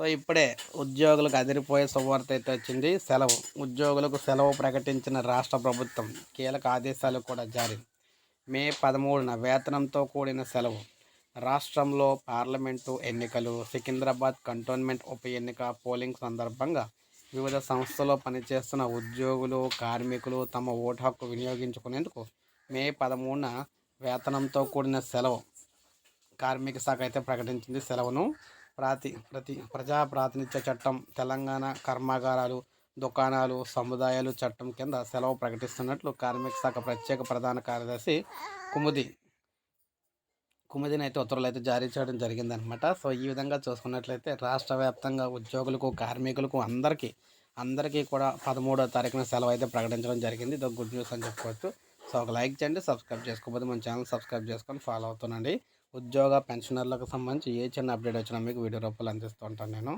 So ఇప్పుడే ఉద్యోగులకు అదిరిపోయే శుభవార్త అయితే వచ్చింది. సెలవు. ఉద్యోగులకు సెలవు ప్రకటించిన రాష్ట్ర ప్రభుత్వం కీలక ఆదేశాలు కూడా జారీ. మే పదమూడున వేతనంతో కూడిన సెలవు. రాష్ట్రంలో పార్లమెంటు ఎన్నికలు సికింద్రాబాద్ కంటోన్మెంట్ ఉప ఎన్నిక పోలింగ్ సందర్భంగా వివిధ సంస్థల్లో పనిచేస్తున్న ఉద్యోగులు కార్మికులు తమ ఓటు హక్కు వినియోగించుకునేందుకు మే పదమూడున వేతనంతో కూడిన సెలవు. కార్మిక శాఖ అయితే ప్రకటించింది సెలవును. ప్రాతి ప్రతి ప్రజా ప్రాతినిధ్య చట్టం తెలంగాణ కర్మాగారాలు దుకాణాలు సముదాయాలు చట్టం కింద సెలవు ప్రకటిస్తున్నట్లు కార్మిక శాఖ ప్రత్యేక ప్రధాన కార్యదర్శి కుముది కుముదిని అయితే ఉత్తర్వులు అయితే జారీ చేయడం జరిగిందనమాట సో ఈ విధంగా చూసుకున్నట్లయితే రాష్ట్ర వ్యాప్తంగా ఉద్యోగులకు కార్మికులకు అందరికీ అందరికీ కూడా పదమూడో తారీఖున సెలవు అయితే ప్రకటించడం జరిగింది. ఇది గుడ్ న్యూస్ అని చెప్పుకోవచ్చు. సో ఒక లైక్ చేయండి సబ్స్క్రైబ్ చేసుకోకపోతే మన ఛానల్ సబ్స్క్రైబ్ చేసుకొని ఫాలో అవుతుండండి. ఉద్యోగ పెన్షనర్లకు సంబంధించి ఏ చిన్న అప్డేట్ వచ్చినా మీకు వీడియో రూపాయలు అందిస్తూ ఉంటాను నేను.